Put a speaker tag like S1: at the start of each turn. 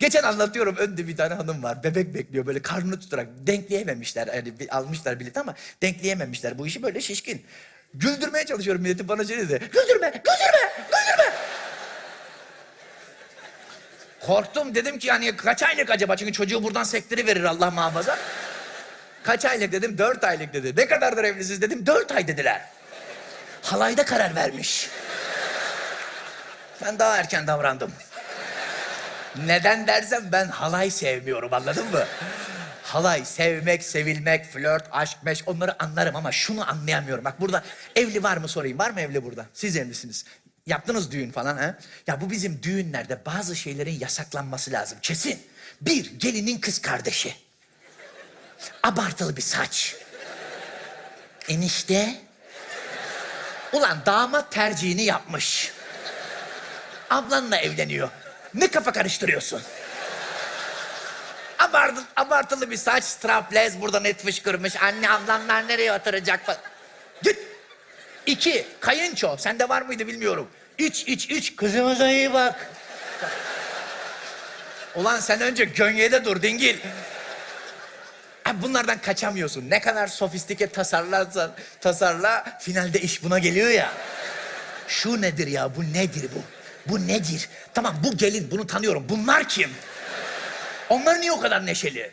S1: Geçen anlatıyorum önde bir tane hanım var. Bebek bekliyor böyle karnını tutarak. Denkleyememişler. Yani almışlar bileti ama denkleyememişler. Bu işi böyle şişkin. Güldürmeye çalışıyorum milleti bana şey dedi. Güldürme, güldürme, güldürme. Korktum dedim ki yani kaç aylık acaba? Çünkü çocuğu buradan sektiri verir Allah muhafaza. Kaç aylık dedim? Dört aylık dedi. Ne kadardır evlisiniz dedim. Dört ay dediler. Halayda karar vermiş. Ben daha erken davrandım. Neden dersen ben halay sevmiyorum anladın mı? Halay, sevmek, sevilmek, flört, aşk, meş onları anlarım ama şunu anlayamıyorum. Bak burada evli var mı sorayım. Var mı evli burada? Siz evlisiniz. Yaptınız düğün falan ha? Ya bu bizim düğünlerde bazı şeylerin yasaklanması lazım. Kesin. Bir, gelinin kız kardeşi. Abartılı bir saç. Enişte. Ulan damat tercihini yapmış. Ablanla evleniyor. Ne kafa karıştırıyorsun? Abartılı, abartılı bir saç, strapless, burada net fışkırmış. Anne ablamlar nereye oturacak falan. Git. İki, kayınço. Sende var mıydı bilmiyorum. Üç, üç, üç. Kızımıza iyi bak. Ulan sen önce gönyede dur dingil. Abi bunlardan kaçamıyorsun. Ne kadar sofistike tasarlarsan tasarla finalde iş buna geliyor ya. Şu nedir ya? Bu nedir bu? Bu nedir? Tamam bu gelin bunu tanıyorum. Bunlar kim? Onlar niye o kadar neşeli?